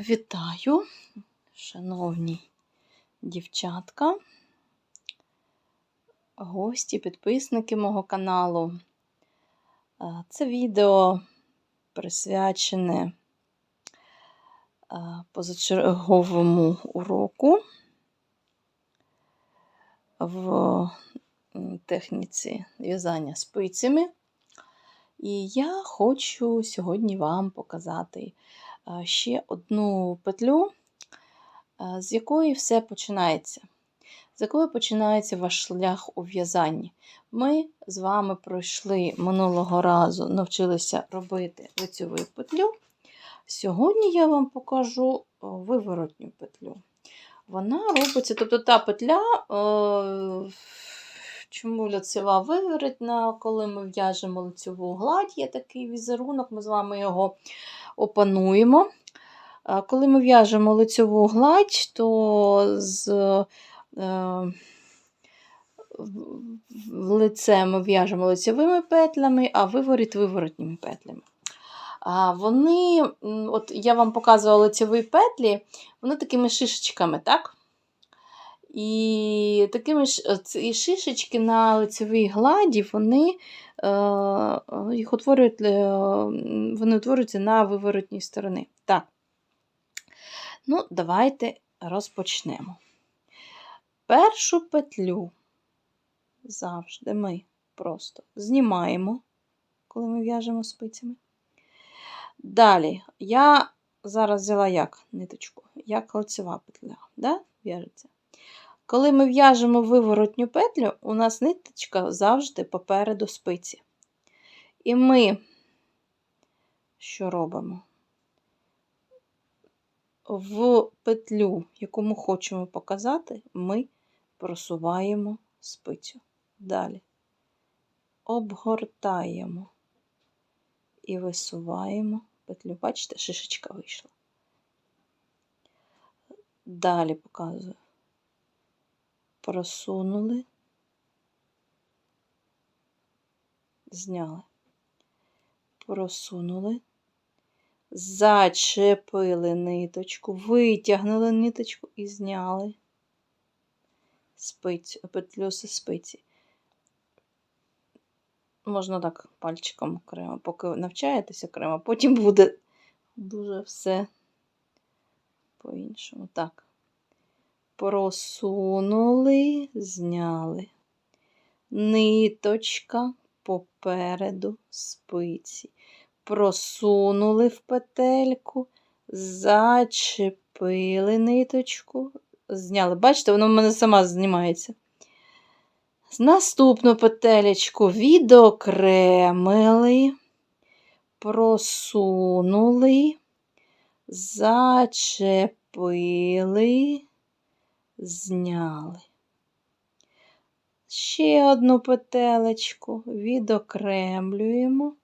Вітаю, шановні дівчатка, гості, підписники мого каналу. Е, Це відео присвячене е, позачерговому уроку в техніці в'язання спицями. І я хочу сьогодні вам показати ще одну петлю, з якої все починається. З якої починається ваш шлях у в'язанні. Ми з вами пройшли минулого разу, навчилися робити лицьову петлю. Сьогодні я вам покажу виворотню петлю. Вона робиться, тобто та петля, е, чому лицева виворотна, коли ми в'яжемо лицеву гладь, є такий візерунок, ми з вами його опануємо. Коли ми в'яжемо лицеву гладь, то з е, лице ми в'яжемо лицевими петлями, а виворіт виворотніми петлями. Вони, от я вам показувала лицеві петлі, вони такими шишечками, так? І такими ж ці шишечки на лицевій гладі, вони, е, їх утворюють, е, вони утворюються на виворотній стороні. Так. Ну, давайте розпочнемо. Першу петлю завжди ми просто знімаємо, коли ми в'яжемо спицями. Далі, я зараз взяла як ниточку, як лицева петля, да? в'яжеться. Коли ми в'яжемо виворотню петлю, у нас ниточка завжди попереду спиці. І ми що робимо? В петлю, яку ми хочемо показати, ми просуваємо спицю. Далі обгортаємо і висуваємо петлю. Бачите, шишечка вийшла. Далі показую. Просунули, зняли, просунули, зачепили ниточку, витягнули ниточку і зняли спицю, петлю зі спиці. Можна так пальчиком окремо, поки навчаєтесь окремо, потім буде дуже все по-іншому. Так. Просунули, зняли. Ниточка попереду спиці. Просунули в петельку, зачепили ниточку, зняли. Бачите, воно в мене сама знімається. Наступну петелечку відокремили, просунули, зачепили, зняли. Ще одну петелечку відокремлюємо,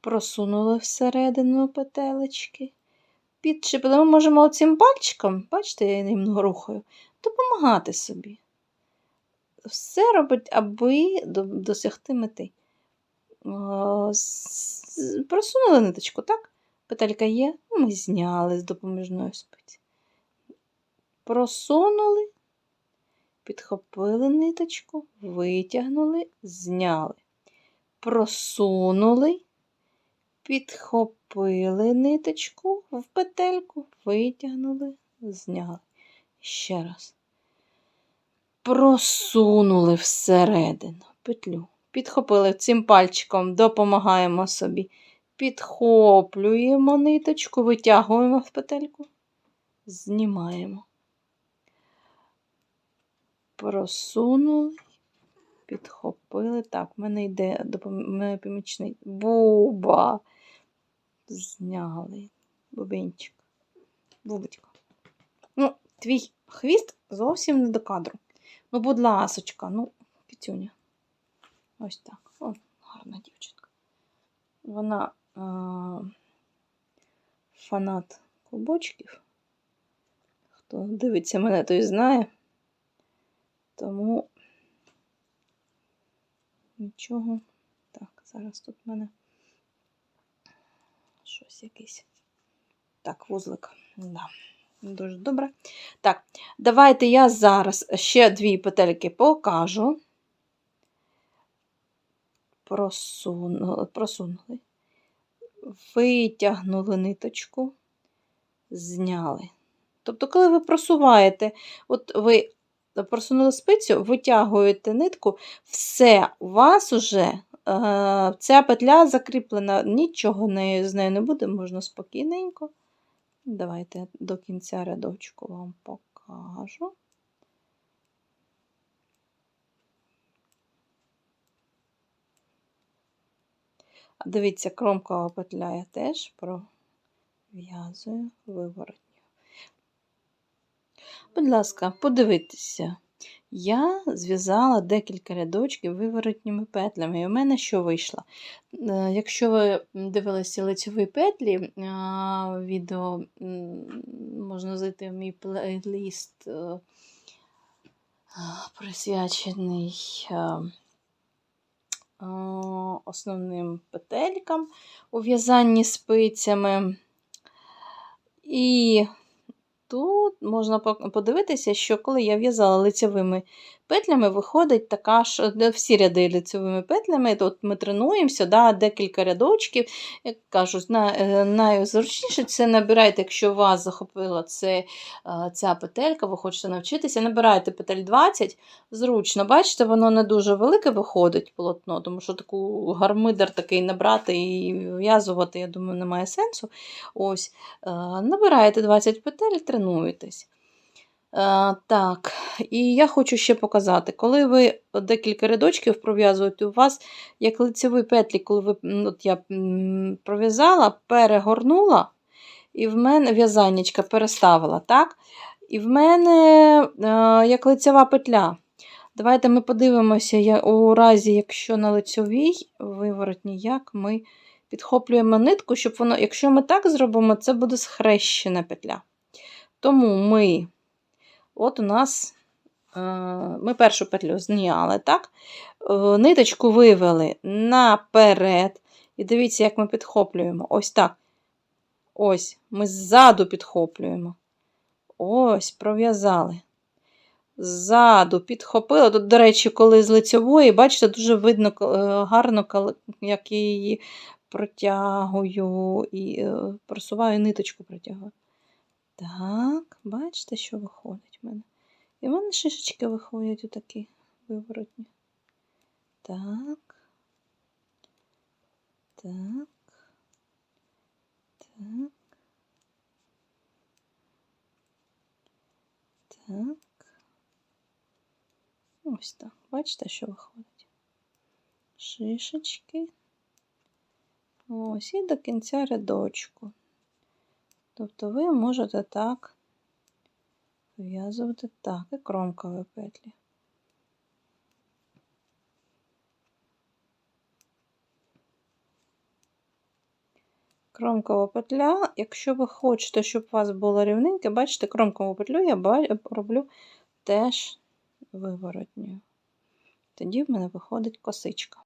просунули всередину петелечки, підчепили. Ми можемо оцим пальчиком, бачите, я ним рухаю, допомагати собі. Все робить, аби досягти мети. Просунули ниточку, так? Петелька є, ми зняли з допоміжної спиці. Просунули, підхопили ниточку, витягнули, зняли. Просунули, підхопили ниточку в петельку, витягнули, зняли. Ще раз. Просунули всередину петлю. Підхопили цим пальчиком, допомагаємо собі. Підхоплюємо ниточку, витягуємо в петельку, знімаємо. Просунули, підхопили. Так, в мене йде допом- помічний буба. Зняли. Бубенчик. Бубочка. Ну, твій хвіст зовсім не до кадру. Ну, будь ласочка, ну, Пітюня. Ось так. О, гарна дівчинка. Вона а, фанат клубочків. Хто дивиться мене, той знає. Тому нічого. Так, зараз тут в мене щось якесь Так, вузлик. Да. Дуже добре. Так, давайте я зараз ще дві петельки покажу. Просунули, просунули. Витягнули ниточку, зняли. Тобто, коли ви просуваєте, от ви просунули спицю, витягуєте нитку, все, у вас уже е, ця петля закріплена, нічого не, з нею не буде, можна спокійненько. Давайте до кінця рядочку вам покажу. Дивіться, кромкова петля я теж пров'язую виворотню. Будь ласка, подивіться. Я зв'язала декілька рядочків виворотніми петлями, і у мене що вийшло? Е, Якщо ви дивилися лицьові петлі, відео можна зайти в мій плейліст, е, присвячений е, е, основним петелькам у в'язанні спицями. І тут можна подивитися, що коли я в'язала лицевими петлями, виходить така ж всі ряди лицевими петлями. Тут ми тренуємося, да, декілька рядочків. Як кажуть, е, найзручніше це набирайте, якщо вас захопила це, е, ця петелька, ви хочете навчитися, набирайте петель 20, зручно. Бачите, воно не дуже велике виходить полотно, тому що таку гармидер такий набрати і в'язувати, я думаю, немає сенсу. Ось, е, Набираєте 20 петель, тренуєтесь. Е, Так, і я хочу ще показати, коли ви декілька рядочків пров'язуєте, у вас як лицеві петлі, коли ви, от я пров'язала, перегорнула, і в мене в'язаннячка переставила, так? І в мене е, як лицева петля. Давайте ми подивимося, я, у разі, якщо на лицьовій виворотні, як ми підхоплюємо нитку, щоб воно, якщо ми так зробимо, це буде схрещена петля. Тому ми, от у нас, е, ми першу петлю зняли, так? Е, Ниточку вивели наперед. І дивіться, як ми підхоплюємо. Ось так. Ось, ми ззаду підхоплюємо. Ось, пров'язали. Ззаду підхопила. Тут, до речі, коли з лицьової, бачите, дуже видно е, гарно, як я її протягую і просуваю ниточку протягую. Так, бачите, що виходить в мене? І в мене шишечки виходять отакі виворотні. Так. Так. Так. Так. Ось так. Бачите, що виходить? Шишечки. Ось і до кінця рядочку. Тобто ви можете так в'язувати так, і кромкові петлі. Кромкова петля, якщо ви хочете, щоб у вас було рівненьке, бачите, кромкову петлю я роблю теж виворотньою. Тоді в мене виходить косичка.